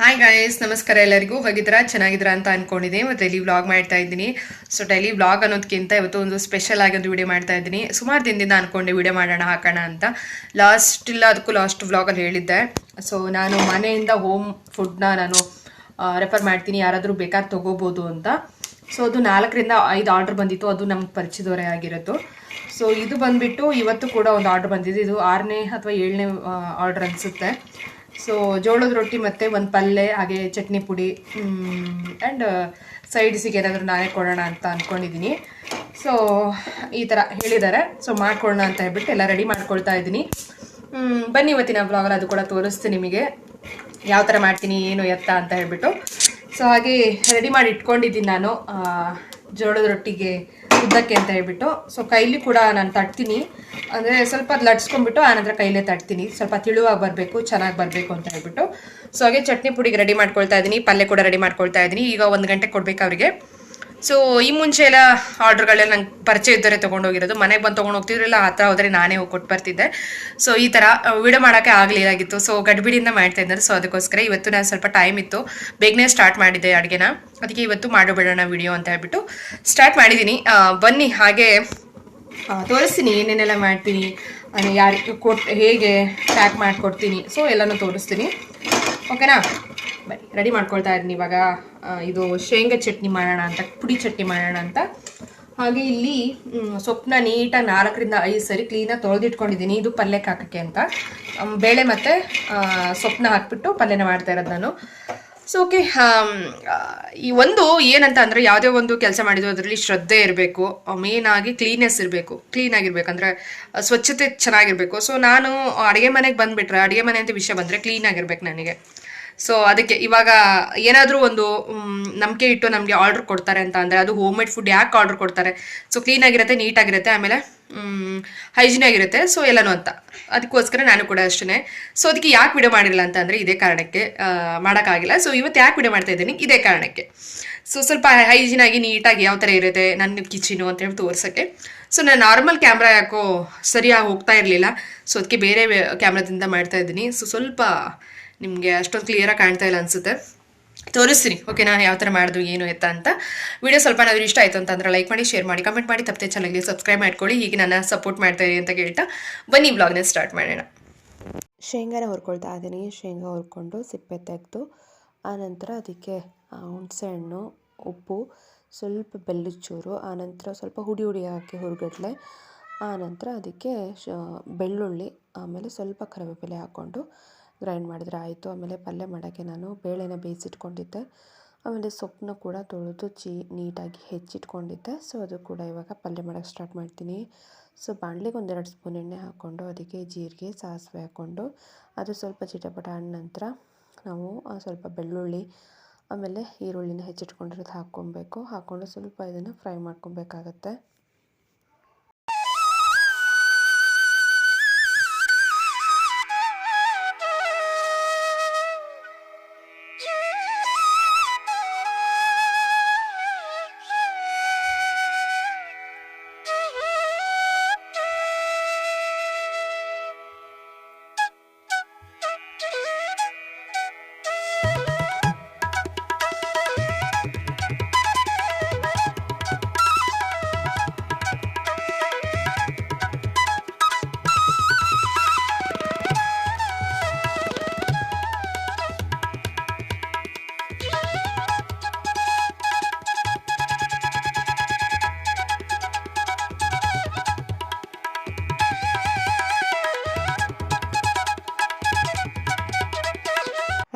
Hi guys ನಮಸ್ಕಾರ ಎಲ್ಲರಿಗೂ. ಹೋಗಿದ್ರಾ ಚೆನ್ನಾಗಿದ್ರಾ ಅಂತ ಅನ್ಕೊಂಡಿದ್ದೀನಿ. ಮತ್ತು ಡೈಲಿ ವ್ಲಾಗ್ ಮಾಡ್ತಾ ಇದ್ದೀನಿ. ಸೊ ಡೈಲಿ ವ್ಲಾಗ್ ಅನ್ನೋದಕ್ಕಿಂತ ಇವತ್ತು ಒಂದು ಸ್ಪೆಷಲ್ ಆಗಿ ಒಂದು ವಿಡಿಯೋ ಮಾಡ್ತಾ ಇದ್ದೀನಿ. ಸುಮಾರು ದಿನದಿಂದ ಅನ್ಕೊಂಡೆ ವಿಡಿಯೋ ಮಾಡೋಣ, ಹಾಕೋಣ ಅಂತ. ಲಾಸ್ಟ್ ಇಲ್ಲ, ಅದಕ್ಕೂ ಲಾಸ್ಟ್ ವ್ಲಾಗಲ್ಲಿ ಹೇಳಿದ್ದೆ. ಸೊ ನಾನು ಮನೆಯಿಂದ ಹೋಮ್ ಫುಡ್ನ ನಾನು ರೆಫರ್ ಮಾಡ್ತೀನಿ. ಯಾರಾದರೂ ಬೇಕಾದ್ರೆ ತೊಗೋಬೋದು ಅಂತ. ಸೊ ಅದು ನಾಲ್ಕರಿಂದ ಐದು ಆರ್ಡರ್ ಬಂದಿತ್ತು. ಅದು ನಮ್ಗೆ ಪರಿಚಯದವರೇ ಆಗಿರೋದು. ಸೊ ಇದು ಬಂದ್ಬಿಟ್ಟು ಇವತ್ತು ಕೂಡ ಒಂದು ಆರ್ಡರ್ ಬಂದಿದೆ. ಇದು ಆರನೇ ಅಥವಾ ಏಳನೇ ಆರ್ಡರ್ ಅನಿಸುತ್ತೆ. ಸೊ ಜೋಳದ ರೊಟ್ಟಿ ಮತ್ತು ಒಂದು ಪಲ್ಯ ಹಾಗೆ ಚಟ್ನಿ ಪುಡಿ ಆ್ಯಂಡ್ ಸೈಡ್ಸಿಗೆ ಏನಾದರೂ ನಾನೇ ಕೊಡೋಣ ಅಂತ ಅಂದ್ಕೊಂಡಿದ್ದೀನಿ ಸೊ ಈ ಥರ ಹೇಳಿದ್ದಾರೆ. ಸೊ ಮಾಡ್ಕೊಳ್ಳೋಣ ಅಂತ ಹೇಳ್ಬಿಟ್ಟು ಎಲ್ಲ ರೆಡಿ ಮಾಡ್ಕೊಳ್ತಾ ಇದ್ದೀನಿ. ಬನ್ನಿ ಇವತ್ತಿನ ಬ್ಲಾಗಲ್ಲಿ ಅದು ಕೂಡ ತೋರಿಸ್ತೀನಿ ನಿಮಗೆ. ಯಾವ ಥರ ಮಾಡ್ತೀನಿ, ಏನು ಎತ್ತ ಅಂತ ಹೇಳ್ಬಿಟ್ಟು. ಸೊ ಹಾಗೆ ರೆಡಿ ಮಾಡಿ ಇಟ್ಕೊಂಡಿದ್ದೀನಿ ನಾನು. ಜೋಳದ ರೊಟ್ಟಿಗೆ ಉದ್ದಕ್ಕೆ ಅಂತ ಹೇಳ್ಬಿಟ್ಟು. ಸೊ ಕೈಲಿ ಕೂಡ ನಾನು ತಟ್ತೀನಿ. ಅಂದರೆ ಸ್ವಲ್ಪ ಲಟ್ಸ್ಕೊಂಡ್ಬಿಟ್ಟು ಆನಂತರ ಕೈಲೇ ತಟ್ತೀನಿ. ಸ್ವಲ್ಪ ತಿಳುವಾಗಿ ಬರಬೇಕು, ಚೆನ್ನಾಗಿ ಬರಬೇಕು ಅಂತ ಹೇಳ್ಬಿಟ್ಟು. ಸೊ ಹಾಗೆ ಚಟ್ನಿ ಪುಡಿಗೆ ರೆಡಿ ಮಾಡ್ಕೊಳ್ತಾ ಇದ್ದೀನಿ. ಪಲ್ಯ ಕೂಡ ರೆಡಿ ಮಾಡ್ಕೊಳ್ತಾ ಇದ್ದೀನಿ. ಈಗ ಒಂದು ಗಂಟೆ ಕೊಡಬೇಕು ಅವರಿಗೆ. ಸೊ ಈ ಮುಂಚೆ ಎಲ್ಲ ಆರ್ಡರ್ಗಳೆಲ್ಲ ನಂಗೆ ಪರಿಚಯ ಇದ್ದರೆ ತೊಗೊಂಡೋಗಿರೋದು. ಮನೆಗೆ ಬಂದು ತೊಗೊಂಡು ಹೋಗ್ತಿದ್ರಲ್ಲ ಥರ ಹೋದರೆ ನಾನೇ ಹೋಗಿ ಕೊಟ್ಟು ಬರ್ತಿದ್ದೆ. ಸೊ ಈ ಥರ ವಿಡಿಯೋ ಮಾಡೋಕ್ಕೆ ಆಗಲಿಲ್ಲಾಗಿತ್ತು ಸೊ ಗಡ್ಬಿಡಿಯಿಂದ ಮಾಡ್ತಾ ಇದ್ದಾರೆ. ಸೊ ಅದಕ್ಕೋಸ್ಕರ ಇವತ್ತು ನಾನು ಸ್ವಲ್ಪ ಟೈಮ್ ಇತ್ತು. ಬೇಗನೆ ಸ್ಟಾರ್ಟ್ ಮಾಡಿದ್ದೆ ಅಡುಗೆನ. ಅದಕ್ಕೆ ಇವತ್ತು ಮಾಡಿಬಿಡೋಣ ವಿಡಿಯೋ ಅಂತ ಹೇಳ್ಬಿಟ್ಟು ಸ್ಟಾರ್ಟ್ ಮಾಡಿದ್ದೀನಿ ಬನ್ನಿ ಹಾಗೆ ತೋರಿಸ್ತೀನಿ ಏನೇನೆಲ್ಲ ಮಾಡ್ತೀನಿ. ಯಾರಿಗೆ ಕೊಟ್ಟು ಹೇಗೆ ಪ್ಯಾಕ್ ಮಾಡಿಕೊಡ್ತೀನಿ. ಸೊ ಎಲ್ಲನೂ ತೋರಿಸ್ತೀನಿ. ಓಕೆನಾ ಬನ್ನಿ ರೆಡಿ ಮಾಡ್ಕೊಳ್ತಾ ಇದ್ದೀನಿ ಇವಾಗ. ಆ, ಇದು ಶೇಂಗಾ ಚಟ್ನಿ ಮಾಡೋಣ ಅಂತ, ಪುಡಿ ಚಟ್ನಿ ಮಾಡೋಣ ಅಂತ. ಹಾಗೆ ಇಲ್ಲಿ ಸೊಪ್ಪನ್ನ ನೀಟಾಗಿ ನಾಲ್ಕರಿಂದ ಐದು ಸರಿ ಕ್ಲೀನಾಗಿ ತೊಳೆದಿಟ್ಕೊಂಡಿದ್ದೀನಿ. ಇದು ಪಲ್ಯಕ್ಕೆ ಹಾಕೋಕ್ಕೆ ಅಂತ. ಬೇಳೆ ಮತ್ತು ಸೊಪ್ಪನ್ನ ಹಾಕ್ಬಿಟ್ಟು ಪಲ್ಯನ ಮಾಡ್ತಾ ಇರೋದು ನಾನು. ಸೊ ಓಕೆ ಈ ಒಂದು ಏನಂತ ಅಂದರೆ ಯಾವುದೇ ಒಂದು ಕೆಲಸ ಮಾಡಿದ್ರು ಅದರಲ್ಲಿ ಶ್ರದ್ಧೆ ಇರಬೇಕು. ಮೇನ್ ಆಗಿ ಕ್ಲೀನೆಸ್ ಇರಬೇಕು. ಕ್ಲೀನ್ ಆಗಿರ್ಬೇಕು ಅಂದರೆ ಸ್ವಚ್ಛತೆ ಚೆನ್ನಾಗಿರಬೇಕು. ಸೊ ನಾನು ಅಡುಗೆ ಮನೆಗೆ ಬಂದುಬಿಟ್ರೆ, ಅಡುಗೆ ಮನೆ ಅಂತ ವಿಷಯ ಬಂದರೆ ಕ್ಲೀನಾಗಿರ್ಬೇಕು ನನಗೆ. ಸೊ ಅದಕ್ಕೆ ಇವಾಗ ಏನಾದರೂ ಒಂದು ನಂಬಿಕೆ ಇಟ್ಟು ನಮಗೆ ಆರ್ಡ್ರ್ ಕೊಡ್ತಾರೆ ಅಂತ ಅಂದರೆ ಅದು ಹೋಮ್ ಮೇಡ್ ಫುಡ್ ಯಾಕೆ ಆರ್ಡ್ರ್ ಕೊಡ್ತಾರೆ? ಸೊ ಕ್ಲೀನಾಗಿರುತ್ತೆ ನೀಟಾಗಿರುತ್ತೆ ಆಮೇಲೆ ಹೈಜಿನ್ ಆಗಿರುತ್ತೆ ಸೊ ಎಲ್ಲನೂ ಅಂತ. ಅದಕ್ಕೋಸ್ಕರ ನಾನು ಕೂಡ ಅಷ್ಟೇ ಸೊ ಅದಕ್ಕೆ ಯಾಕೆ ವಿಡಿಯೋ ಮಾಡಿಲ್ಲ ಅಂತ ಅಂದರೆ ಇದೇ ಕಾರಣಕ್ಕೆ ಮಾಡೋಕ್ಕಾಗಿಲ್ಲ. ಸೊ ಇವತ್ತು ಯಾಕೆ ವಿಡಿಯೋ ಮಾಡ್ತಾ ಇದ್ದೀನಿ? ಇದೇ ಕಾರಣಕ್ಕೆ. ಸೊ ಸ್ವಲ್ಪ ಹೈಜಿನ್ ಆಗಿ ನೀಟಾಗಿ ಯಾವ ಥರ ಇರುತ್ತೆ? ನನ್ನ ಕಿಚನು ಅಂತ ಹೇಳಿ ತೋರ್ಸೋಕ್ಕೆ. ಸೊ ನಾನು ನಾರ್ಮಲ್ ಕ್ಯಾಮ್ರಾ ಯಾಕೋ ಸರಿಯಾಗಿ ಹೋಗ್ತಾ ಇರಲಿಲ್ಲ. ಸೊ ಅದಕ್ಕೆ ಬೇರೆ ಕ್ಯಾಮ್ರಾದಿಂದ ಮಾಡ್ತಾ ಇದ್ದೀನಿ. ಸೊ ಸ್ವಲ್ಪ ನಿಮಗೆ ಅಷ್ಟೊಂದು ಕ್ಲಿಯರಾಗಿ ಕಾಣ್ತಾ ಇಲ್ಲ ಅನಿಸುತ್ತೆ. ತೋರಿಸ್ತೀನಿ. ಓಕೆನಾ ಯಾವ ಥರ ಮಾಡಿದ್ರು ಏನು, ಎತ್ತ ಅಂತ. ವಿಡಿಯೋ ಸ್ವಲ್ಪ ನಾವು ಇಷ್ಟ ಆಯಿತು ಅಂತಂದ್ರೆ ಲೈಕ್ ಮಾಡಿ ಶೇರ್ ಮಾಡಿ ಕಮೆಂಟ್ ಮಾಡಿ, ತಪ್ಪದೆ ಚೆನ್ನಾಗಿ ಸಬ್ಸ್ಕ್ರೈಬ್ ಮಾಡ್ಕೊಳ್ಳಿ. ಹೀಗೆ ನನ್ನ ಸಪೋರ್ಟ್ ಮಾಡ್ತಾ ಇದೆ ಅಂತ ಕೇಳ್ತಾ ಬನ್ನಿ ಬ್ಲಾಗ್ನೇ ಸ್ಟಾರ್ಟ್ ಮಾಡೋಣ. ಶೇಂಗಾನ ಹುರ್ಕೊಳ್ತಾ ಇದ್ದೀನಿ ಶೇಂಗಾ ಹುರ್ಕೊಂಡು ಸಿಪ್ಪೆ ತೆಗೆದು, ಆನಂತರ ಅದಕ್ಕೆ ಹುಣಸೆ ಹಣ್ಣು, ಉಪ್ಪು, ಸ್ವಲ್ಪ ಬೆಲ್ಲದ ಚೂರು, ಆನಂತರ ಸ್ವಲ್ಪ ಹುಡಿ ಹುಡಿ ಹಾಕಿ ಹುರ್ಗಡ್ಲೆ, ಆನಂತರ ಅದಕ್ಕೆ ಬೆಳ್ಳುಳ್ಳಿ, ಆಮೇಲೆ ಸ್ವಲ್ಪ ಕರಿವೇಪಿಲೆ ಹಾಕ್ಕೊಂಡು ಗ್ರೈಂಡ್ ಮಾಡಿದರೆ ಆಯಿತು. ಆಮೇಲೆ ಪಲ್ಯ ಮಾಡೋಕ್ಕೆ ನಾನು ಬೇಳೆನ ಬೇಯಿಸಿಟ್ಕೊಂಡಿದ್ದೆ. ಆಮೇಲೆ ಸೊಪ್ಪನ್ನ ಕೂಡ ತೊಳೆದು ಚಿ ನೀಟಾಗಿ ಹೆಚ್ಚಿಟ್ಕೊಂಡಿದ್ದೆ. ಸೊ, ಅದು ಕೂಡ ಇವಾಗ ಪಲ್ಯ ಮಾಡೋಕ್ಕೆ ಸ್ಟಾರ್ಟ್ ಮಾಡ್ತೀನಿ. ಸೊ, ಬಾಣಲಿಗೆ ಒಂದೆರಡು ಸ್ಪೂನ್ ಎಣ್ಣೆ ಹಾಕ್ಕೊಂಡು ಅದಕ್ಕೆ ಜೀರಿಗೆ, ಸಾಸಿವೆ ಹಾಕ್ಕೊಂಡು ಅದು ಸ್ವಲ್ಪ ಚಿಟಪಟ ಆದ ನಂತರ ನಾವು ಸ್ವಲ್ಪ ಬೆಳ್ಳುಳ್ಳಿ, ಆಮೇಲೆ ಈರುಳ್ಳಿನ ಹೆಚ್ಚಿಟ್ಕೊಂಡಿರೋದು ಹಾಕ್ಕೊಬೇಕು. ಹಾಕ್ಕೊಂಡು ಸ್ವಲ್ಪ ಇದನ್ನು ಫ್ರೈ ಮಾಡ್ಕೊಬೇಕಾಗತ್ತೆ.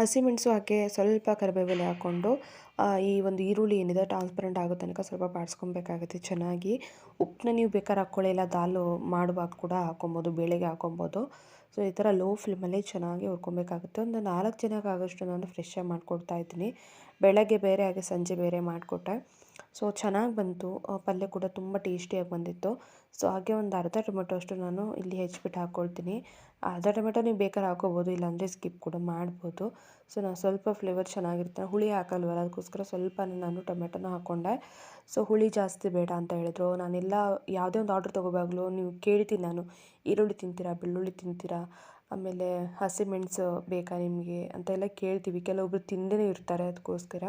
ಹಸಿಮೆಣಸು ಹಾಕಿ ಸ್ವಲ್ಪ ಕರಿಬೇವೆಲೆ ಹಾಕ್ಕೊಂಡು ಈ ಒಂದು ಈರುಳ್ಳಿ ಏನಿದೆ ಟ್ರಾನ್ಸ್ಪರೆಂಟ್ ಆಗೋ ತನಕ ಸ್ವಲ್ಪ ಬಾಡಿಸ್ಕೊಬೇಕಾಗುತ್ತೆ ಚೆನ್ನಾಗಿ. ಉಪ್ಪನ್ನ ನೀವು ಬೇಕಾದ್ರೆ ಹಾಕ್ಕೊಳ್ಳಿ, ಇಲ್ಲ ದಾಲು ಮಾಡುವಾಗ ಕೂಡ ಹಾಕೊಬೋದು ಬೇಳೆಗೆ ಹಾಕೊಬೋದು ಸೊ ಈ ಥರ ಲೋ ಫ್ಲೇಮಲ್ಲಿ ಚೆನ್ನಾಗಿ ಹುರ್ಕೊಬೇಕಾಗುತ್ತೆ. ಒಂದು ನಾಲ್ಕು ಜನಕ್ಕೆ ಆಗೋಷ್ಟು ನಾನು ಫ್ರೆಶ್ಶಾಗಿ ಮಾಡಿಕೊಡ್ತಾ ಇದ್ದೀನಿ. ಬೆಳಗ್ಗೆ ಬೇರೆ ಹಾಗೆ ಸಂಜೆ ಬೇರೆ ಮಾಡಿಕೊಟ್ಟೆ. ಸೊ ಚೆನ್ನಾಗಿ ಬಂತು. ಪಲ್ಯ ಕೂಡ ತುಂಬ ಟೇಸ್ಟಿಯಾಗಿ ಬಂದಿತ್ತು. ಸೊ ಹಾಗೆ ಒಂದು ಅರ್ಧ ಟೊಮೆಟೊ ಅಷ್ಟು ನಾನು ಇಲ್ಲಿ ಹೆಚ್ಚಿಬಿಟ್ಟು ಹಾಕ್ಕೊಳ್ತೀನಿ ಅರ್ಧ ಟೊಮೆಟೊ ನೀವು ಬೇಕಾದ್ರೆ ಹಾಕೋಬೋದು, ಇಲ್ಲಾಂದರೆ ಸ್ಕಿಪ್ ಕೂಡ ಮಾಡ್ಬೋದು. ಸೊ ನಾನು ಸ್ವಲ್ಪ ಫ್ಲೇವರ್ ಚೆನ್ನಾಗಿರುತ್ತೆ. ಹುಳಿ ಹಾಕಲ್ವಲ್ಲ, ಅದಕ್ಕೋಸ್ಕರ ಸ್ವಲ್ಪ ನಾನು ಟೊಮೆಟೊನ ಹಾಕ್ಕೊಂಡೆ ಸೊ ಹುಳಿ ಜಾಸ್ತಿ ಬೇಡ ಅಂತ ಹೇಳಿದ್ರು. ನಾನೆಲ್ಲ ಯಾವುದೇ ಒಂದು ಆರ್ಡ್ರ್ ತೊಗೋವಾಗಲೂ ನೀವು ಕೇಳ್ತೀನಿ ನಾನು. ಈರುಳ್ಳಿ ತಿಂತೀರಾ, ಬೆಳ್ಳುಳ್ಳಿ ತಿಂತೀರಾ, ಆಮೇಲೆ ಹಸಿಮೆಣಸು ಬೇಕಾ ನಿಮಗೆ ಅಂತೆಲ್ಲ ಕೇಳ್ತೀವಿ. ಕೆಲವೊಬ್ರು ತಿಂದೇ ಇರ್ತಾರೆ ಅದಕ್ಕೋಸ್ಕರ.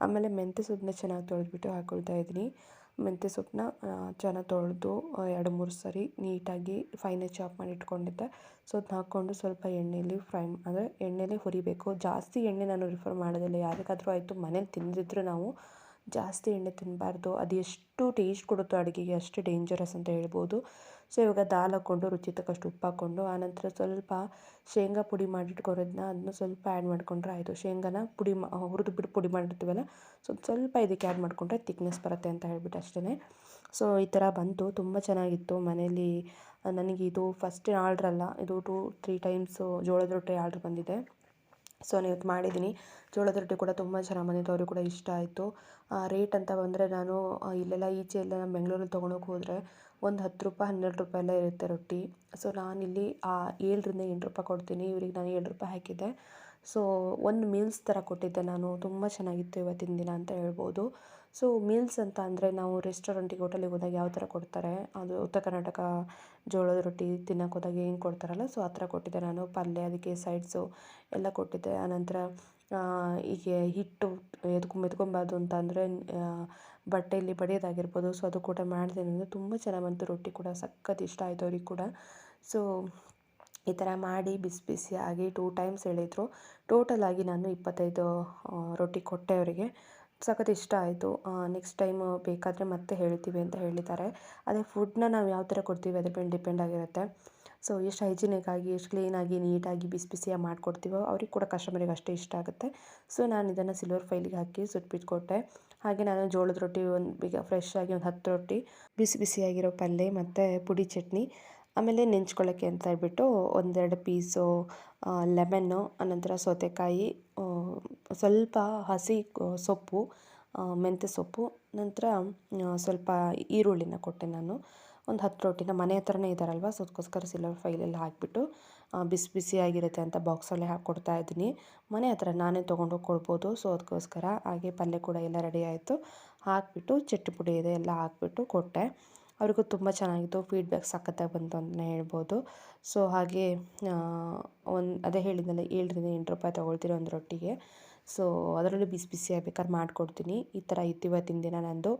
ಆಮೇಲೆ ಮೆಂತ್ಯ ಸೊಪ್ಪನ್ನ ಚೆನ್ನಾಗಿ ತೊಳೆದ್ಬಿಟ್ಟು ಹಾಕ್ಕೊಳ್ತಾ ಇದ್ದೀನಿ. ಮೆಂತ್ಯ ಸೊಪ್ಪನ್ನ ಚೆನ್ನಾಗಿ ತೊಳೆದು ಎರಡು ಮೂರು ಸರಿ ನೀಟಾಗಿ ಫೈನಾಗಿ ಚಾಪ್ ಮಾಡಿ ಇಟ್ಕೊಂಡಿದ್ದೆ. ಸೊ ಅದನ್ನ ಹಾಕ್ಕೊಂಡು ಸ್ವಲ್ಪ ಎಣ್ಣೆಯಲ್ಲಿ ಫ್ರೈ, ಅಂದರೆ ಎಣ್ಣೆಲಿ ಹುರಿಬೇಕು. ಜಾಸ್ತಿ ಎಣ್ಣೆ ನಾನು ರಿಫರ್ ಮಾಡೋದಿಲ್ಲ. ಯಾರಿಗಾದರೂ ಆಯಿತು ಮನೇಲಿ ತಿಂದಿದ್ರು ನಾವು. ಜಾಸ್ತಿ ಎಣ್ಣೆ ತಿನ್ನಬಾರ್ದು ಅದು ಎಷ್ಟು ಟೇಸ್ಟ್ ಕೊಡುತ್ತೋ ಅಡುಗೆಗೆ ಅಷ್ಟು ಡೇಂಜರಸ್ ಅಂತ ಹೇಳ್ಬೋದು. ಸೊ ಇವಾಗ ದಾಲ್ ಹಾಕ್ಕೊಂಡು, ರುಚಿ ತಕ್ಕಷ್ಟು ಉಪ್ಪು ಹಾಕ್ಕೊಂಡು ಆನಂತರ ಸ್ವಲ್ಪ ಶೇಂಗಾ ಪುಡಿ ಮಾಡಿಟ್ಕೊರೋದನ್ನ ಅದನ್ನ ಸ್ವಲ್ಪ ಆ್ಯಡ್ ಮಾಡಿಕೊಂಡ್ರೆ ಆಯಿತು. ಶೇಂಗಾನ ಪುಡಿ ಮಾ ಹುರಿದು ಬಿಟ್ಟು ಪುಡಿ ಮಾಡಿರ್ತೀವಲ್ಲ, ಸೊ ಸ್ವಲ್ಪ ಇದಕ್ಕೆ ಆ್ಯಡ್ ಮಾಡಿಕೊಂಡ್ರೆ ತಿಕ್ನೆಸ್ ಬರುತ್ತೆ ಅಂತ ಹೇಳ್ಬಿಟ್ಟು ಅಷ್ಟೇ ಸೊ ಈ ಥರ ಬಂತು, ತುಂಬ ಚೆನ್ನಾಗಿತ್ತು. ಮನೇಲಿ ನನಗೆ ಇದು ಫಸ್ಟ್ ಆರ್ಡ್ರಲ್ಲ ಇದು ಟೂ ತ್ರೀ ಟೈಮ್ಸು ಜೋಳದ ರೊಟ್ಟಿ ಆರ್ಡ್ರ್ ಬಂದಿದೆ. ಸೊ ನಾನು ಇವತ್ತು ಮಾಡಿದ್ದೀನಿ. ಜೋಳದ ರೊಟ್ಟಿ ಕೂಡ ತುಂಬ ಚೆನ್ನಾಗಿ ಬಂದಿತ್ತು. ಅವ್ರಿಗೆ ಕೂಡ ಇಷ್ಟ ಆಯಿತು. ರೇಟ್ ಅಂತ ಬಂದರೆ ನಾನು ಇಲ್ಲೆಲ್ಲ ಈಚೆ ಎಲ್ಲ ನಮ್ಮ ಬೆಂಗಳೂರಲ್ಲಿ ತೊಗೊಳೋಕೆ ಹೋದರೆ ಒಂದು ಹತ್ತು ರೂಪಾಯಿ, ಹನ್ನೆರಡು ರೂಪಾಯಿ ಎಲ್ಲ ಇರುತ್ತೆ ರೊಟ್ಟಿ. ಸೊ ಇಲ್ಲಿ, ಆ, ಏಳರಿಂದ ಎಂಟು ರೂಪಾಯಿ ಕೊಡ್ತೀನಿ. ಇವ್ರಿಗೆ ನಾನು ಏಳು ರೂಪಾಯಿ ಹಾಕಿದ್ದೆ. ಸೊ, ಒಂದು ಮೀಲ್ಸ್ ಥರ ಕೊಟ್ಟಿದ್ದೆ ನಾನು. ತುಂಬ ಚೆನ್ನಾಗಿತ್ತು ಇವತ್ತಿನ ದಿನ ಅಂತ ಹೇಳ್ಬೋದು. ಸೊ ಮೀಲ್ಸ್ ಅಂತ ಅಂದರೆ ನಾವು ರೆಸ್ಟೋರೆಂಟಿಗೆ ಹೋಟೆಲಿಗೆ ಹೋದಾಗ ಯಾವ ಥರ ಕೊಡ್ತಾರೆ? ಅದು ಉತ್ತರ ಕರ್ನಾಟಕ ಜೋಳದ ರೊಟ್ಟಿ ತಿನ್ನಕ್ಕೆ ಹೋದಾಗ ಏನು ಕೊಡ್ತಾರಲ್ಲ? ಸೊ ಆ ಥರ ಕೊಟ್ಟಿದ್ದೆ ನಾನು. ಪಲ್ಯ, ಅದಕ್ಕೆ ಸೈಡ್ಸು ಎಲ್ಲ ಕೊಟ್ಟಿದ್ದೆ. ಆನಂತರ ಹೀಗೆ ಹಿಟ್ಟು ಎತ್ಕೊಂಡ್ ಮೆತ್ಕೊಬಾರ್ದು ಅಂತ ಅಂದರೆ ಬಟ್ಟೆಯಲ್ಲಿ ಬಡಿಯೋದಾಗಿರ್ಬೋದು. ಸೊ ಅದು ಕೂಡ ಮಾಡಿದೆ ಅಂದರೆ ತುಂಬ ಚೆನ್ನಾಗಿ ಬಂತು. ರೊಟ್ಟಿ ಕೂಡ ಸಖತ್ ಇಷ್ಟ ಆಯಿತು ಅವ್ರಿಗೆ ಕೂಡ. ಸೊ ಈ ಥರ ಮಾಡಿ ಬಿಸಿ ಬಿಸಿಯಾಗಿ ಟೂ ಟೈಮ್ಸ್ ಹೇಳಿದರು. ಟೋಟಲ್ ಆಗಿ ನಾನು ಇಪ್ಪತ್ತೈದು ರೊಟ್ಟಿ ಕೊಟ್ಟೆ ಅವರಿಗೆ. ಸಖತ್ ಇಷ್ಟ ಆಯಿತು. ನೆಕ್ಸ್ಟ್ ಟೈಮ್ ಬೇಕಾದರೆ ಮತ್ತೆ ಹೇಳ್ತೀವಿ ಅಂತ ಹೇಳಿದ್ದಾರೆ. ಅದೇ ಫುಡ್ನ ನಾವು ಯಾವ ಥರ ಕೊಡ್ತೀವಿ ಅದ್ರ ಮೇಲೆ ಡಿಪೆಂಡ್ ಆಗಿರುತ್ತೆ. ಸೊ ಎಷ್ಟು ಹೈಜಿನಿಕ್ ಆಗಿ, ಎಷ್ಟು ಕ್ಲೀನಾಗಿ ನೀಟಾಗಿ ಬಿಸಿ ಬಿಸಿಯಾಗಿ ಮಾಡಿಕೊಡ್ತೀವೋ ಅವ್ರಿಗೆ ಕೂಡ ಕಸ್ಟಮರಿಗೆ ಅಷ್ಟೇ ಇಷ್ಟ ಆಗುತ್ತೆ. ಸೊ ನಾನು ಇದನ್ನು ಸಿಲ್ವರ್ ಫೈಲಿಗೆ ಹಾಕಿ ಸುಟ್ಬಿಟ್ಟು ಕೊಟ್ಟೆ. ಹಾಗೆ ನಾನು ಜೋಳದ ರೊಟ್ಟಿ ಒಂದು ಬೀಗ ಫ್ರೆಶ್ ಆಗಿ ಒಂದು ಹತ್ತು ರೊಟ್ಟಿ, ಬಿಸಿ ಬಿಸಿಯಾಗಿರೋ ಪಲ್ಯ ಮತ್ತು ಪುಡಿ ಚಟ್ನಿ, ಆಮೇಲೆ ನೆಂಚ್ಕೊಳ್ಳೋಕ್ಕೆ ಅಂತ ಹೇಳ್ಬಿಟ್ಟು ಒಂದೆರಡು ಪೀಸು ಲೆಮನ್ನು ಆನಂತರ ಸೌತೆಕಾಯಿ ಸ್ವಲ್ಪ ಹಸಿ ಸೊಪ್ಪು ಮೆಂತ್ಯ ಸೊಪ್ಪು, ನಂತರ ಸ್ವಲ್ಪ ಈರುಳ್ಳಿನ ಕೊಟ್ಟೆ ನಾನು. ಒಂದು ಹತ್ತು ರೊಟ್ಟಿನ ಮನೆ ಹತ್ರನೇ ಇದ್ದಾರಲ್ವ ಸೊ ಅದಕ್ಕೋಸ್ಕರ ಸಿಲ್ವರ್ ಫೈಲಲ್ಲಿ ಹಾಕಿಬಿಟ್ಟು ಬಿಸಿ ಬಿಸಿಯಾಗಿರುತ್ತೆ ಅಂತ ಬಾಕ್ಸಲ್ಲೇ ಹಾಕ್ಕೊಡ್ತಾ ಇದ್ದೀನಿ. ಮನೆ ಹತ್ರ ನಾನೇ ತೊಗೊಂಡೋಗಿ ಕೊಡ್ಬೋದು, ಸೊ ಅದಕ್ಕೋಸ್ಕರ ಹಾಗೆ ಪಲ್ಯ ಕೂಡ ಎಲ್ಲ ರೆಡಿ ಆಯಿತು. ಹಾಕಿಬಿಟ್ಟು, ಚಟ್ನಿ ಪುಡಿ ಇದೆ ಎಲ್ಲ ಹಾಕಿಬಿಟ್ಟು ಕೊಟ್ಟೆ. ಅವ್ರಿಗೂ ತುಂಬ ಚೆನ್ನಾಗಿತ್ತು ಫೀಡ್ಬ್ಯಾಕ್ ಸಖತ್ತಾಗಿ ಬಂತು ಅಂತಲೇ ಹೇಳ್ಬೋದು. ಸೊ ಹಾಗೆ ಒಂದು, ಅದೇ ಹೇಳಿದ್ನಲ್ಲ, ಏಳರಿಂದ ಎಂಟು ರೂಪಾಯಿ ತೊಗೊಳ್ತೀರಿ ಒಂದು ರೊಟ್ಟಿಗೆ ಸೊ ಅದರಲ್ಲೂ ಬಿಸಿ ಬಿಸಿ ಆಗ್ಬೇಕಾದ್ರೆ ಮಾಡಿಕೊಡ್ತೀನಿ. ಈ ಥರ ಇತ್ತು ಇವತ್ತಿನ ದಿನ ನಂದು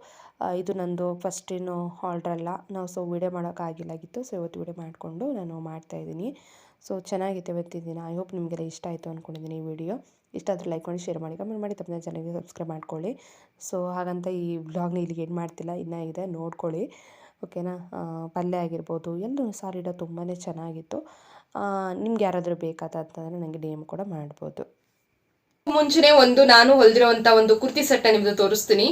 ಇದು ನಂದು ಫಸ್ಟ್ ಏನು ಆರ್ಡ್ರ್ ಅಲ್ಲ. ನಾವು ಸೊ ವೀಡಿಯೋ ಮಾಡೋಕ್ಕಾಗಿಲ್ಲಾಗಿತ್ತು ಸೊ ಇವತ್ತು ವಿಡಿಯೋ ಮಾಡಿಕೊಂಡು ನಾನು ಮಾಡ್ತಾಯಿದ್ದೀನಿ ಸೊ ಚೆನ್ನಾಗಿತ್ತು ಇವತ್ತಿನ ದಿನ. ಐ ಹೋಪ್ ನಿಮಗೆಲ್ಲ ಇಷ್ಟ ಆಯಿತು ಅಂದ್ಕೊಂಡಿದ್ದೀನಿ ಈ ವಿಡಿಯೋ. ಇಷ್ಟ ಆದರೆ ಲೈಕ್ ಮಾಡಿ ಶೇರ್ ಮಾಡಿ ಕಮೆಂಟ್ ಮಾಡಿ, ತಪ್ಪದೆ ಚಾನಲ್ಗೆ ಸಬ್ಸ್ಕ್ರೈಬ್ ಮಾಡ್ಕೊಳ್ಳಿ. ಸೊ ಹಾಗಂತ ಈ ಬ್ಲಾಗ್ನ ಇಲ್ಲಿಗೆ ಏನು ಮಾಡ್ತಿಲ್ಲ. ಇನ್ನೂ ಇದೆ, ನೋಡ್ಕೊಳ್ಳಿ. ಓಕೆನಾ ಪಲ್ಯ ಆಗಿರ್ಬೋದು ಎಲ್ಲೂ ಸಾರಿಡ ತುಂಬಾ ಚೆನ್ನಾಗಿತ್ತು. ನಿಮ್ಗೆ ಯಾರಾದರೂ ಬೇಕಾದಂತಂದರೆ ನನಗೆ ಡಿ ಕೂಡ ಮಾಡ್ಬೋದು. ಮುಂಚೆ ಒಂದು ನಾನು ಹೊಲ್ದಿರೋಂತ ಒಂದು ಕುರ್ತಿ ಸೆಟ್ ನಿಮ್ದು ತೋರಿಸ್ತೀನಿ.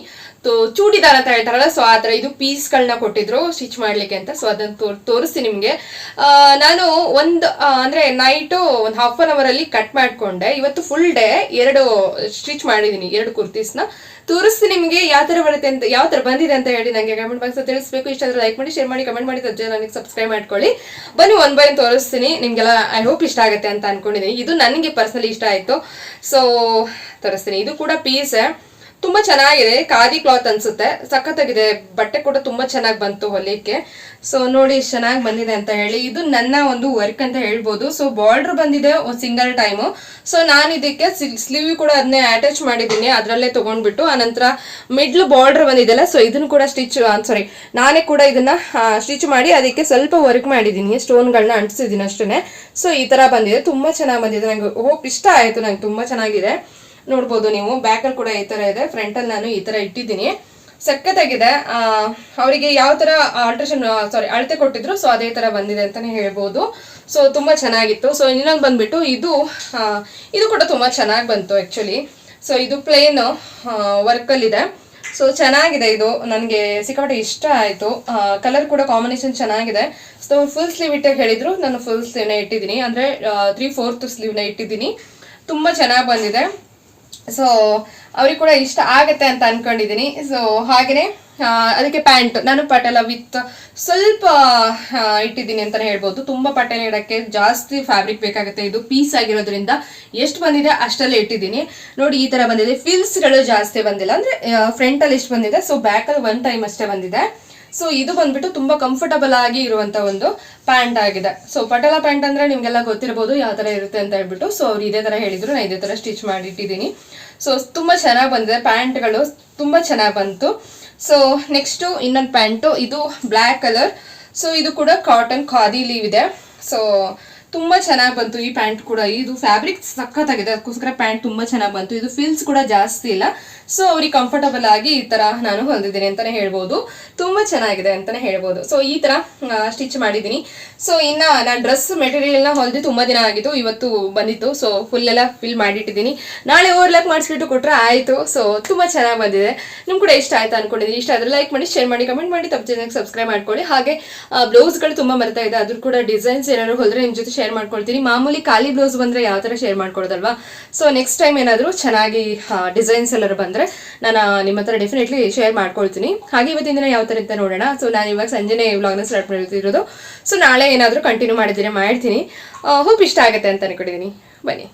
ಚೂಡಿದಾರ ಅಂತ ಹೇಳ್ತಾರಲ್ಲ ಸೊ ಆ ಥರ ಇದು ಪೀಸ್ಗಳನ್ನ ಕೊಟ್ಟಿದ್ರು, ಸ್ಟಿಚ್ ಮಾಡ್ಲಿಕ್ಕೆ ಅಂತ. ಸೊ ಅದನ್ನ ತೋರ್, ತೋರಿಸ್ತೀನಿ ನಿಮ್ಗೆ. ನಾನು ಒಂದು ಅಂದ್ರೆ ನೈಟು ಒಂದು ಹಾಫ್ ಅನ್ ಅವರ್ ಅಲ್ಲಿ ಕಟ್ ಮಾಡ್ಕೊಂಡೆ. ಇವತ್ತು ಫುಲ್ ಡೇ ಎರಡು ಸ್ಟಿಚ್ ಮಾಡಿದೀನಿ, ಎರಡು ಕುರ್ತೀಸ್ನ. ತೋರಿಸ್ತೀನಿ ನಿಮಗೆ ಯಾವ ಥರ ಬರುತ್ತೆ ಅಂತ, ಯಾವ ಥರ ಬಂದಿದೆ ಅಂತ ಹೇಳಿ ನನಗೆ ಕಮೆಂಟ್ ಬಾಕ್ಸ್ ತಿಳಿಸ್ಬೇಕು. ಇಷ್ಟ ಆದ್ರೆ ಲೈಕ್ ಮಾಡಿ ಶೇರ್ ಮಾಡಿ ಕಮೆಂಟ್ ಮಾಡಿ ತಜ್ಜೆ ನನಗೆ ಸಬ್ಸ್ಕ್ರೈಬ್ ಮಾಡ್ಕೊಳ್ಳಿ. ಬನ್ನಿ ಒನ್ ಬೈ ತೋರಿಸ್ತೀನಿ. ನಿಮಗೆಲ್ಲ ಐ ಹೋಪ್ ಇಷ್ಟ ಆಗುತ್ತೆ ಅಂತ ಅನ್ಕೊಂಡಿದ್ದೀನಿ ಇದು ನನಗೆ ಪರ್ಸನಲಿ ಇಷ್ಟ ಆಯಿತು. ಸೊ ತೋರಿಸ್ತೀನಿ. ಇದು ಕೂಡ ಪೀಸ್ ತುಂಬಾ ಚೆನ್ನಾಗಿದೆ, ಖಾದಿ ಕ್ಲಾತ್ ಅನ್ಸುತ್ತೆ. ಸಖತ್ತಾಗಿದೆ, ಬಟ್ಟೆ ಕೂಡ ತುಂಬಾ ಚೆನ್ನಾಗಿ ಬಂತು ಹೊಲಿಯಕ್ಕೆ ಸೊ ನೋಡಿ, ಚೆನ್ನಾಗಿ ಬಂದಿದೆ ಅಂತ ಹೇಳಿ. ಇದು ನನ್ನ ಒಂದು ವರ್ಕ್ ಅಂತ ಹೇಳ್ಬೋದು. ಸೊ ಬಾರ್ಡರ್ ಬಂದಿದೆ ಸಿಂಗಲ್ ಟೈಮು ಸೊ ನಾನು ಇದಕ್ಕೆ ಸ್ಲೀವ್ ಕೂಡ ಅದನ್ನೇ ಅಟ್ಯಾಚ್ ಮಾಡಿದ್ದೀನಿ. ಅದರಲ್ಲೇ ತೊಗೊಂಡ್ಬಿಟ್ಟು, ಆನಂತರ ಮಿಡ್ಲ್ ಬಾರ್ಡರ್ ಬಂದಿದೆಲ್ಲ ಸೊ ಇದನ್ನು ಕೂಡ ಸ್ಟಿಚ್ ಸಾರಿ ನಾನೇ ಕೂಡ ಇದನ್ನ ಸ್ಟಿಚ್ ಮಾಡಿ ಅದಕ್ಕೆ ಸ್ವಲ್ಪ ವರ್ಕ್ ಮಾಡಿದ್ದೀನಿ. ಸ್ಟೋನ್ಗಳನ್ನ ಅಂಟಿಸಿದ್ದೀನಿ ಅಷ್ಟೇ ಸೊ ಈ ತರ ಬಂದಿದೆ. ತುಂಬಾ ಚೆನ್ನಾಗಿ ಬಂದಿದೆ. ನಂಗೆ ಹೋಪ್ ಇಷ್ಟ ಆಯ್ತು. ನಂಗೆ ತುಂಬಾ ಚೆನ್ನಾಗಿದೆ. ನೋಡ್ಬೋದು ನೀವು. ಬ್ಯಾಕಲ್ಲಿ ಕೂಡ ಈ ಥರ ಇದೆ. ಫ್ರಂಟಲ್ಲಿ ನಾನು ಈ ಥರ ಇಟ್ಟಿದ್ದೀನಿ. ಸಖತ್ತಾಗಿದೆ. ಅವರಿಗೆ ಯಾವ ಥರ ಆಲ್ಟ್ರೇಷನ್ ಸಾರಿ ಅಳತೆ ಕೊಟ್ಟಿದ್ರು ಸೊ ಅದೇ ಥರ ಬಂದಿದೆ ಅಂತಲೇ ಹೇಳ್ಬೋದು. ಸೊ ತುಂಬ ಚೆನ್ನಾಗಿತ್ತು. ಸೊ ಇನ್ನೊಂದು ಬಂದುಬಿಟ್ಟು ಇದು ಇದು ಕೂಡ ತುಂಬ ಚೆನ್ನಾಗಿ ಬಂತು ಆ್ಯಕ್ಚುಲಿ ಸೊ ಇದು ಪ್ಲೇನ್ ವರ್ಕಲ್ಲಿದೆ ಸೊ ಚೆನ್ನಾಗಿದೆ ಇದು. ನನಗೆ ಸಿಕ್ಕಾಪಟ್ಟೆ ಇಷ್ಟ ಆಯಿತು. ಕಲರ್ ಕೂಡ ಕಾಂಬಿನೇಷನ್ ಚೆನ್ನಾಗಿದೆ. ಸೊ ಫುಲ್ ಸ್ಲೀವ್ ಇಟ್ಟಾಗ ಹೇಳಿದ್ರು. ನಾನು ಫುಲ್ ಸ್ಲೀವ್ನ ಇಟ್ಟಿದ್ದೀನಿ. ಅಂದರೆ ತ್ರೀ ಫೋರ್ತ್ ಸ್ಲೀವ್ನ ಇಟ್ಟಿದ್ದೀನಿ. ತುಂಬ ಚೆನ್ನಾಗಿ ಬಂದಿದೆ. ಸೊ ಅವ್ರಿಗೆ ಕೂಡ ಇಷ್ಟ ಆಗತ್ತೆ ಅಂತ ಅನ್ಕೊಂಡಿದ್ದೀನಿ ಸೊ ಹಾಗೆಯೇ ಅದಕ್ಕೆ ಪ್ಯಾಂಟ್. ನಾನು ಪಟೇಲ ವಿತ್ ಸ್ವಲ್ಪ ಇಟ್ಟಿದ್ದೀನಿ ಅಂತಲೇ ಹೇಳ್ಬೋದು. ತುಂಬ ಪಟೇಲ ಇಡಕ್ಕೆ ಜಾಸ್ತಿ ಫ್ಯಾಬ್ರಿಕ್ ಬೇಕಾಗುತ್ತೆ. ಇದು ಪೀಸ್ ಆಗಿರೋದ್ರಿಂದ ಎಷ್ಟು ಬಂದಿದೆ ಅಷ್ಟಲ್ಲೇ ಇಟ್ಟಿದ್ದೀನಿ. ನೋಡಿ, ಈ ಥರ ಬಂದಿದೆ. ಫಿಲ್ಸ್ಗಳು ಜಾಸ್ತಿ ಬಂದಿಲ್ಲ. ಅಂದರೆ ಫ್ರಂಟಲ್ಲಿ ಎಷ್ಟು ಬಂದಿದೆ? ಸೊ ಬ್ಯಾಕಲ್ಲಿ ಒನ್ ಟೈಮ್ ಅಷ್ಟೇ ಬಂದಿದೆ. ಸೊ ಇದು ಬಂದ್ಬಿಟ್ಟು ತುಂಬಾ ಕಂಫರ್ಟಬಲ್ ಆಗಿ ಇರುವಂತ ಒಂದು ಪ್ಯಾಂಟ್ ಆಗಿದೆ. ಸೊ ಪಟಲ ಪ್ಯಾಂಟ್ ಅಂದ್ರೆ ನಿಮ್ಗೆಲ್ಲ ಗೊತ್ತಿರಬಹುದು ಯಾವ ತರ ಇರುತ್ತೆ ಅಂತ ಹೇಳ್ಬಿಟ್ಟು. ಸೊ ಅವ್ರು ಇದೇ ತರ ಹೇಳಿದ್ರು, ನಾನು ಇದೇ ತರ ಸ್ಟಿಚ್ ಮಾಡಿಟ್ಟಿದ್ದೀನಿ. ಸೊ ತುಂಬಾ ಚೆನ್ನಾಗಿ ಬಂದಿದೆ. ಪ್ಯಾಂಟ್ಗಳು ತುಂಬಾ ಚೆನ್ನಾಗಿ ಬಂತು. ಸೊ ನೆಕ್ಸ್ಟ್ ಇನ್ನೊಂದು ಪ್ಯಾಂಟು ಇದು ಬ್ಲ್ಯಾಕ್ ಕಲರ್ ಸೊ ಇದು ಕೂಡ ಕಾಟನ್ ಖಾದಿ ಲೀವ್ ಇದೆ. ಸೊ ತುಂಬಾ ಚೆನ್ನಾಗಿ ಬಂತು ಈ ಪ್ಯಾಂಟ್ ಕೂಡ. ಇದು ಫ್ಯಾಬ್ರಿಕ್ ಸಖತ್ತಾಗಿದೆ. ಅದಕ್ಕೋಸ್ಕರ ಪ್ಯಾಂಟ್ ತುಂಬಾ ಚೆನ್ನಾಗಿ ಬಂತು. ಇದು ಫಿಲ್ಸ್ ಕೂಡ ಜಾಸ್ತಿ ಇಲ್ಲ. ಸೊ ಅವ್ರಿಗೆ ಕಂಫರ್ಟಬಲ್ ಆಗಿ ಈ ತರ ನಾನು ಹೊಂದಿದ್ದೀನಿ ಅಂತಾನೆ ಹೇಳ್ಬೋದು. ತುಂಬಾ ಚೆನ್ನಾಗಿದೆ ಅಂತಾನೆ ಹೇಳ್ಬೋದು. ಸೊ ಈ ತರ ಸ್ಟಿಚ್ ಮಾಡಿದ್ದೀನಿ. ಸೊ ಇನ್ನ ನಾನು ಡ್ರೆಸ್ ಮೆಟೀರಿಯಲ್ ಎಲ್ಲ ಹೊಲಿದು ತುಂಬಾ ದಿನ ಆಗಿತ್ತು. ಇವತ್ತು ಬಂದಿತ್ತು. ಸೊ ಫುಲ್ ಎಲ್ಲ ಫಿಲ್ ಮಾಡಿಟ್ಟಿದ್ದೀನಿ. ನಾಳೆ ಓವರ್ಲಾಕ್ ಮಾಡಿಸ್ಬಿಟ್ಟು ಕೊಟ್ಟರೆ ಆಯಿತು. ಸೊ ತುಂಬಾ ಚೆನ್ನಾಗಿ ಬಂದಿದೆ. ನಿಮ್ ಕೂಡ ಇಷ್ಟ ಆಯ್ತು ಅನ್ಕೊಂಡಿದ್ದೀನಿ ಇಷ್ಟ ಆದ್ರೆ ಲೈಕ್ ಮಾಡಿ ಶೇರ್ ಮಾಡಿ ಕಮೆಂಟ್ ಮಾಡಿ, ತಪ್ಪು ಚೆನ್ನಾಗಿ ಸಬ್ಸ್ಕ್ರೈಬ್ ಮಾಡ್ಕೊಳ್ಳಿ. ಹಾಗೆ ಬ್ಲೌಸ್ಗಳು ತುಂಬಾ ಬರ್ತಾ ಇದೆ. ಅದ್ರ ಕೂಡ ಡಿಸೈನ್ಸ್ ಏನಾದ್ರು ಹೊಲ್ದ್ರೆ ನಿಮ್ ಜೊತೆ ಶೇರ್ ಮಾಡ್ಕೊಳ್ತೀನಿ. ಮಾಮೂಲಿ ಖಾಲಿ ಬ್ಲೌಸ್ ಬಂದ್ರೆ ಯಾವ ತರ ಶೇರ್ ಮಾಡ್ಕೊಳ್ಳೋದಲ್ವಾ ಸೊ ನೆಕ್ಸ್ಟ್ ಟೈಮ್ ಏನಾದ್ರು ಚೆನ್ನಾಗಿ ಡಿಸೈನ್ಸ್ ಎಲ್ಲರೂ ಬಂದ್ರೆ ನಾನು ನಿಮ್ಮ ಹತ್ರ ಡೆಫಿನೆಟ್ಲಿ ಶೇರ್ ಮಾಡ್ಕೊಳ್ತೀನಿ. ಹಾಗೆ ಇವತ್ತಿನ ದಿನ ಯಾವ ತರ ಅಂತ ನೋಡೋಣ. ಸೊ ನಾನು ಇವಾಗ ಸಂಜೆನೇ ವ್ಲಾಗ್ನ ಸ್ಟಾರ್ಟ್ ಮಾಡ್ತಿರೋದು ಸೊ ನಾಳೆ ಏನಾದರೂ ಕಂಟಿನ್ಯೂ ಮಾಡಿದ್ರೆ ಮಾಡ್ತೀನಿ. ಹೋಪ್ ಇಷ್ಟ ಆಗುತ್ತೆ ಅಂತ ಅನ್ಕೊಂಡಿದ್ದೀನಿ ಬನ್ನಿ.